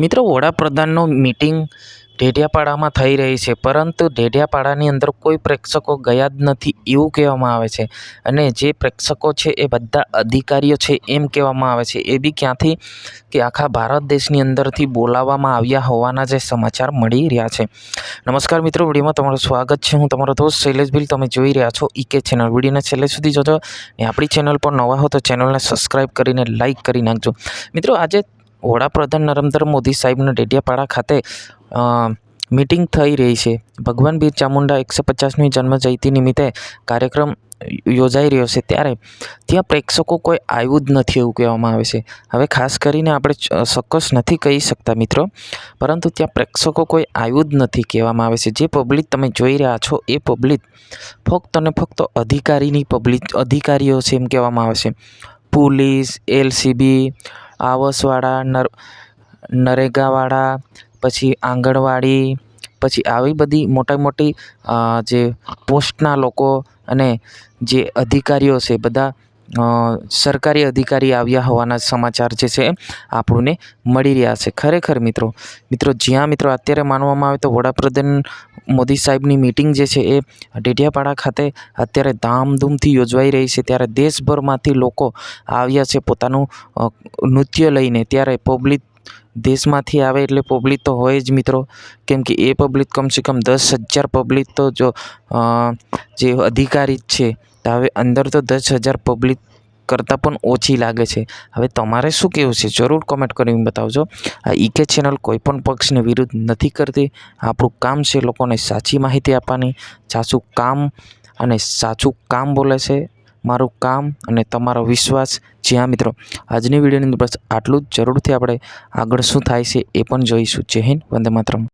મિત્રો, વડાપ્રધાનનો મિટિંગ ઢેઢિયાપાડામાં થઈ રહી છે, પરંતુ ઢેઢિયાપાડાની અંદર કોઈ પ્રેક્ષકો ગયા જ નથી એવું કહેવામાં આવે છે. અને જે પ્રેક્ષકો છે એ બધા અધિકારીઓ છે એમ કહેવામાં આવે છે. એ બી ક્યાંથી? કે આખા ભારત દેશની અંદરથી બોલાવવામાં આવ્યા હોવાના જે સમાચાર મળી રહ્યા છે. નમસ્કાર મિત્રો, વિડીયોમાં તમારું સ્વાગત છે. હું તમારો દોસ્ત શૈલેષ ભીલ તમે જોઈ રહ્યા છો ઈકે ચેનલ. વિડીયોને છેલ્લે સુધી જોજો ને આપણી ચેનલ પર નવા હો તો ચેનલને સબસ્ક્રાઈબ કરીને લાઇક કરી નાખજો. મિત્રો, આજે વડાપ્રધાન નરેન્દ્ર મોદી સાહેબના ડેડિયાપાડા ખાતે મિટિંગ થઈ રહી છે. ભગવાન બીર ચામુંડા એકસો પચાસમી જન્મજયંતિ નિમિત્તે કાર્યક્રમ યોજાઈ રહ્યો છે ત્યારે ત્યાં પ્રેક્ષકો કોઈ આવ્યું જ નથી એવું કહેવામાં આવે છે. હવે ખાસ કરીને આપણે ચોક્કસ નથી કહી શકતા મિત્રો, પરંતુ ત્યાં પ્રેક્ષકો કોઈ આવ્યું જ નથી કહેવામાં આવે છે. જે પબ્લિક તમે જોઈ રહ્યા છો એ પબ્લિક ફક્ત અને ફક્ત અધિકારીની પબ્લિક, અધિકારીઓ છે એમ કહેવામાં આવે છે. પોલીસ, એલસીબી આવાસવાળા, નર, નરેગાવાળા, પછી આંગણવાડી, પછી આવી બધી મોટા મોટી જે પોસ્ટના લોકો અને જે અધિકારીઓ છે, બધા સરકારી અધિકારી આવ્યા હોવાના સમાચાર જે છે, આપણને મળી રહ્યા છે. ખરેખર મિત્રો મિત્રો જ્યાં મિત્રો અત્યારે માનવામાં આવે તો વડાપ્રધાન મોદી સાહેબની મિટિંગ જે છે એ ડેડિયાપાડા ખાતે અત્યારે ધામધૂમથી યોજવાઈ રહી છે. ત્યારે દેશભરમાંથી લોકો આવ્યા છે પોતાનું નૃત્ય લઈને. ત્યારે પબ્લિક દેશમાંથી આવે એટલે પબ્લિક તો હોય જ મિત્રો. કેમ કે એ પબ્લિક કમસે કમ દસ હજાર પબ્લિક તો જો જે અધિકારી જ છે હવે અંદર તો દસ હજાર પબ્લિક કરતાં પણ ઓછી લાગે છે. હવે તમારે શું કહેવું છે? જરૂર કોમેન્ટ કરીને બતાવજો. આ ઈકે ચેનલ કોઈ પણ પક્ષને વિરુદ્ધ નથી કરતી. આપણું કામ છે લોકોને સાચી માહિતી આપવાની, સાચું કામ અને સાચું કામ બોલે છે. મારું કામ અને તમારો વિશ્વાસ. જ્યાં મિત્રો. આજની વિડીયોની અંદર બસ આટલું જ. જરૂરથી આપણે આગળ શું થાય છે એ પણ જોઈશું. જય હિન્દ, વંદે માતરમ.